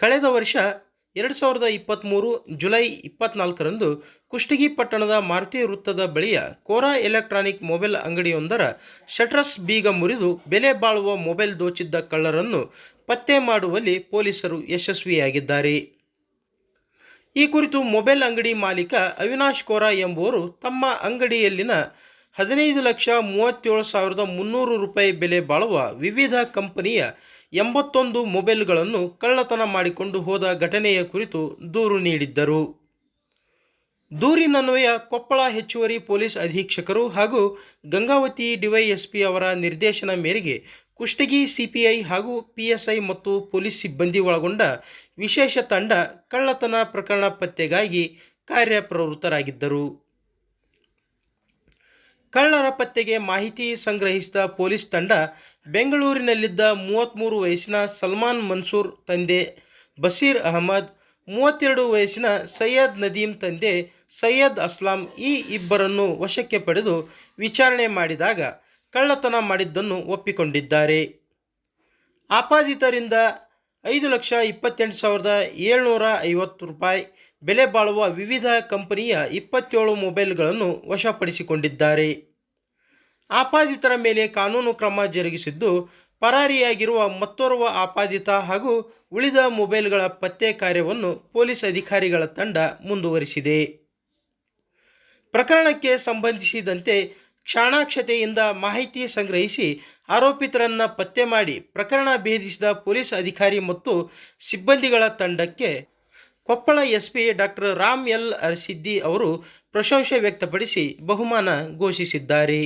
ಕಳೆದ ವರ್ಷ ಎರಡು ಸಾವಿರದ ಇಪ್ಪತ್ತ್ಮೂರು ಜುಲೈ ಇಪ್ಪತ್ನಾಲ್ಕರಂದು ಕುಷ್ಟಗಿ ಪಟ್ಟಣದ ಮಾರುತಿ ವೃತ್ತದ ಬಳಿಯ ಕೋರಾ ಎಲೆಕ್ಟ್ರಾನಿಕ್ ಮೊಬೈಲ್ ಅಂಗಡಿಯೊಂದರ ಶಟ್ರಸ್ ಬೀಗ ಮುರಿದು ಬೆಲೆ ಬಾಳುವ ಮೊಬೈಲ್ ದೋಚಿದ್ದ ಕಳ್ಳರನ್ನು ಪತ್ತೆ ಮಾಡುವಲ್ಲಿ ಪೊಲೀಸರು ಯಶಸ್ವಿಯಾಗಿದ್ದಾರೆ. ಈ ಕುರಿತು ಮೊಬೈಲ್ ಅಂಗಡಿ ಮಾಲೀಕ ಅವಿನಾಶ್ ಕೋರಾ ಎಂಬುವರು ತಮ್ಮ ಅಂಗಡಿಯಲ್ಲಿನ ಹದಿನೈದು ಲಕ್ಷ ಮೂವತ್ತೇಳು ಸಾವಿರದ ಮುನ್ನೂರು ರೂಪಾಯಿ ಬೆಲೆ ಬಾಳುವ ವಿವಿಧ ಕಂಪನಿಯ ಎಂಬತ್ತೊಂದು ಮೊಬೈಲ್ಗಳನ್ನು ಕಳ್ಳತನ ಮಾಡಿಕೊಂಡು ಹೋದ ಘಟನೆಯ ಕುರಿತು ದೂರು ನೀಡಿದ್ದರು. ದೂರಿನನ್ವಯ ಕೊಪ್ಪಳ ಹೆಚ್ಚುವರಿ ಪೊಲೀಸ್ ಅಧೀಕ್ಷಕರು ಹಾಗೂ ಗಂಗಾವತಿ ಡಿವೈಎಸ್ಪಿ ಅವರ ನಿರ್ದೇಶನ ಮೇರೆಗೆ ಕುಷ್ಟಗಿ ಸಿಪಿಐ ಹಾಗೂ ಪಿಎಸ್ಐ ಮತ್ತು ಪೊಲೀಸ್ ಸಿಬ್ಬಂದಿ ಒಳಗೊಂಡ ವಿಶೇಷ ತಂಡ ಕಳ್ಳತನ ಪ್ರಕರಣ ಪತ್ತೆಗಾಗಿ ಕಾರ್ಯಪ್ರವೃತ್ತರಾಗಿದ್ದರು. ಕಳ್ಳರ ಪತ್ತೆಗೆ ಮಾಹಿತಿ ಸಂಗ್ರಹಿಸಿದ ಪೊಲೀಸ್ ತಂಡ ಬೆಂಗಳೂರಿನಲ್ಲಿದ್ದ ಮೂವತ್ತ್ಮೂರು ವಯಸ್ಸಿನ ಸಲ್ಮಾನ್ ಮನ್ಸೂರ್ ತಂದೆ ಬಸೀರ್ ಅಹಮದ್, ಮೂವತ್ತೆರಡು ವಯಸ್ಸಿನ ಸೈಯದ್ ನದೀಮ್ ತಂದೆ ಸೈಯದ್ ಅಸ್ಲಾಂ ಈ ಇಬ್ಬರನ್ನು ವಶಕ್ಕೆ ಪಡೆದು ವಿಚಾರಣೆ ಮಾಡಿದಾಗ ಕಳ್ಳತನ ಮಾಡಿದ್ದನ್ನು ಒಪ್ಪಿಕೊಂಡಿದ್ದಾರೆ. ಆಪಾದಿತರಿಂದ ಐದು ಲಕ್ಷ ಇಪ್ಪತ್ತೆಂಟು ಸಾವಿರದ ಏಳ್ನೂರ ಐವತ್ತು ರೂಪಾಯಿ. ಬೆಲೆ ಬಾಳುವ ವಿವಿಧ ಕಂಪನಿಯ ಇಪ್ಪತ್ತೇಳು ಮೊಬೈಲ್ಗಳನ್ನು ವಶಪಡಿಸಿಕೊಂಡಿದ್ದಾರೆ. ಆಪಾದಿತರ ಮೇಲೆ ಕಾನೂನು ಕ್ರಮ ಜರುಗಿಸಿದ್ದು, ಪರಾರಿಯಾಗಿರುವ ಮತ್ತೋರ್ವ ಆಪಾದಿತ ಹಾಗೂ ಉಳಿದ ಮೊಬೈಲ್ಗಳ ಪತ್ತೆ ಕಾರ್ಯವನ್ನು ಪೊಲೀಸ್ ಅಧಿಕಾರಿಗಳ ತಂಡ ಮುಂದುವರಿಸಿದೆ. ಪ್ರಕರಣಕ್ಕೆ ಸಂಬಂಧಿಸಿದಂತೆ ಕ್ಷಾಣಾಕ್ಷತೆಯಿಂದ ಮಾಹಿತಿ ಸಂಗ್ರಹಿಸಿ ಆರೋಪಿತರನ್ನ ಪತ್ತೆ ಮಾಡಿ ಪ್ರಕರಣ ಭೇದಿಸಿದ ಪೊಲೀಸ್ ಅಧಿಕಾರಿ ಮತ್ತು ಸಿಬ್ಬಂದಿಗಳ ತಂಡಕ್ಕೆ Koppal SP doctor Ram L Arsiddi ಅವರು ಪ್ರಶಂಸೆ ವ್ಯಕ್ತಪಡಿಸಿ ಬಹುಮಾನ ಘೋಷಿಸಿದ್ದಾರೆ.